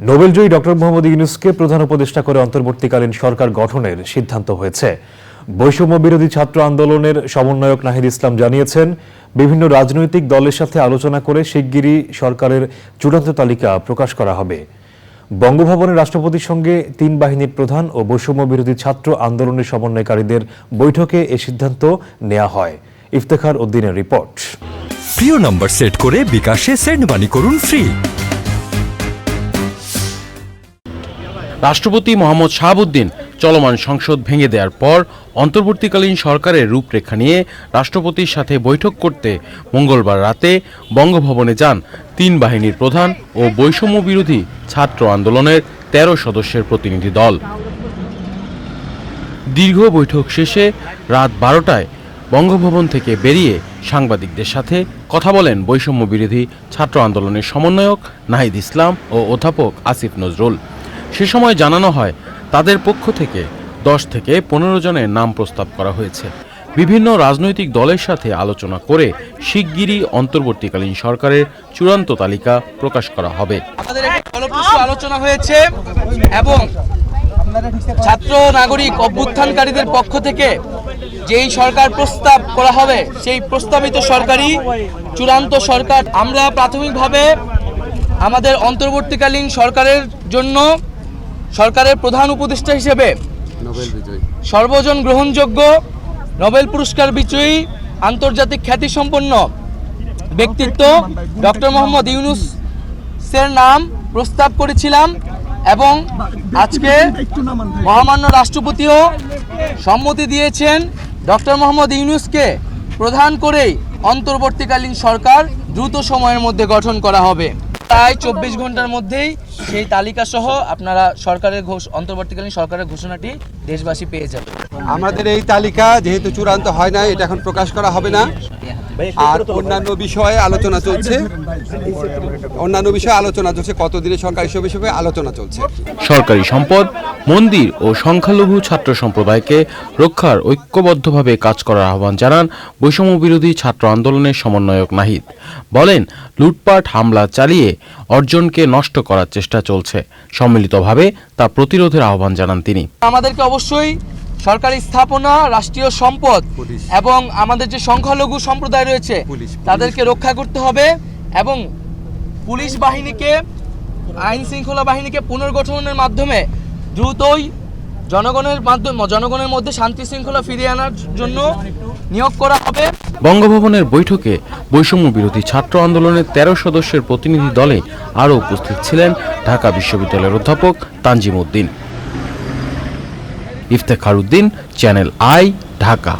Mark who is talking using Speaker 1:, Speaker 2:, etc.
Speaker 1: নোবেলজয়ী doctor Mohammad ইউনুসকে প্রধান উপদেষ্টা করে অন্তর্বর্তীকালীন সরকার গঠনের সিদ্ধান্ত হয়েছে। বৈষম্য বিরোধী ছাত্র আন্দোলনের সমন্বয়ক নাহিদ ইসলাম জানিয়েছেন, বিভিন্ন রাজনৈতিক দলের সাথে আলোচনা করে শিগগিরই সরকারের চূড়ান্ত তালিকা প্রকাশ করা হবে। বঙ্গভবনে রাষ্ট্রপতির সঙ্গে তিন বাহিনীর প্রধান ও বৈষম্য বিরোধী ছাত্র আন্দোলনের সমন্বয়কারীদের বৈঠকে এ সিদ্ধান্ত নেওয়া হয়। ইফতেখার উদ্দিনের রিপোর্ট।
Speaker 2: প্রিয় নম্বর সেট করে বিকাশে সেন্ড মানি করুন ফ্রি।
Speaker 3: রাষ্ট্রপতি মোহাম্মদ শাহাবুদ্দিন চলমান সংসদ ভেঙে দেওয়ার পর অন্তর্বর্তীকালীন সরকারের রূপরেখা নিয়ে রাষ্ট্রপতির সাথে বৈঠক করতে মঙ্গলবার রাতে বঙ্গভবনে যান তিন বাহিনীর প্রধান ও বৈষম্য বিরোধী ছাত্র আন্দোলনের তেরো সদস্যের প্রতিনিধি দল। দীর্ঘ বৈঠক শেষে রাত বারোটায় বঙ্গভবন থেকে বেরিয়ে সাংবাদিকদের সাথে কথা বলেন বৈষম্য বিরোধী ছাত্র আন্দোলনের সমন্বয়ক নাহিদ ইসলাম ও অধ্যাপক আসিফ নজরুল। সে সময় জানানো হয়, তাদের পক্ষ থেকে দশ থেকে পনেরো জনের নাম প্রস্তাব করা হয়েছে। বিভিন্ন রাজনৈতিক দলের সাথে আলোচনা করে শিগগিরই অন্তর্বর্তীকালীন সরকারের চূড়ান্ত তালিকা প্রকাশ করা হবে।
Speaker 4: আলোচনা হয়েছে এবং ছাত্র, নাগরিক, অভ্যুত্থানকারীদের পক্ষ থেকে যেই সরকার প্রস্তাব করা হবে, সেই প্রস্তাবিত সরকারি চূড়ান্ত সরকার। আমরা প্রাথমিকভাবে আমাদের অন্তর্বর্তীকালীন সরকারের জন্য সরকারের প্রধান উপদেষ্টা হিসেবে সর্বজন গ্রহণযোগ্য নোবেল পুরস্কার বিজয়ী আন্তর্জাতিক খ্যাতিসম্পন্ন ব্যক্তিত্ব ডক্টর মোহাম্মদ ইউনুস সের নাম প্রস্তাব করেছিলাম এবং আজকে মহামান্য রাষ্ট্রপতিও সম্মতি দিয়েছেন ডক্টর মোহাম্মদ ইউনুসকে প্রধান করেই অন্তর্বর্তীকালীন সরকার দ্রুত সময়ের মধ্যে গঠন করা হবে। প্রায় চব্বিশ ঘণ্টার মধ্যেই সেই তালিকা সহ আপনারা সরকারের ঘোষ অন্তর্বর্তীকালীন সরকারের ঘোষণাটি দেশবাসী পেয়ে যাবে।
Speaker 5: আমাদের এই তালিকা যেহেতু চূড়ান্ত হয় না এটা এখন প্রকাশ করা হবে না। আর অন্যান্য বিষয়ে আলোচনা চলছে। অন্যান্য বিষয়ে আলোচনা চলছে কতদিনের সরকার সব হিসেবে আলোচনা চলছে।
Speaker 3: সরকারি সম্পদ মন্দির ও সংখ্যালঘু ছাত্র সম্প্রদায়কে রক্ষার ঐক্যবদ্ধভাবে কাজ করার আহ্বান জানান বৈষম্য বিরোধী ছাত্র আন্দোলনের সমন্বয়ক নাহিদ। বলেন লুটপাট হামলা চালিয়ে অর্জনকে নষ্ট করার চেষ্টা চলছে। সম্মিলিতভাবে তা প্রতিরোধের আহ্বান জানান তিনি।
Speaker 4: আমাদেরকে অবশ্যই সরকারি স্থাপনা রাষ্ট্রীয় সম্পদ এবং আমাদের যে সংখ্যালঘু সম্প্রদায় রয়েছে। তাদেরকে রক্ষা করতে হবে এবং পুলিশ বাহিনীকে আইন শৃঙ্খলা বাহিনীকে পুনর্গঠনের মাধ্যমে দ্রুতই জনগণের মাধ্যমে, জনগণের মধ্যে শান্তি শৃঙ্খলা ফিরিয়ে আনার জন্য নিয়োগ করা হবে।
Speaker 3: বঙ্গভবনের বৈঠকে বৈষম্য বিরোধী ছাত্র আন্দোলনের তেরো সদস্যের প্রতিনিধি দলে আরও উপস্থিত ছিলেন ঢাকা বিশ্ববিদ্যালয়ের অধ্যাপক Tanzim Uddin. Iftekhar Uddin, channel I, Dhaka.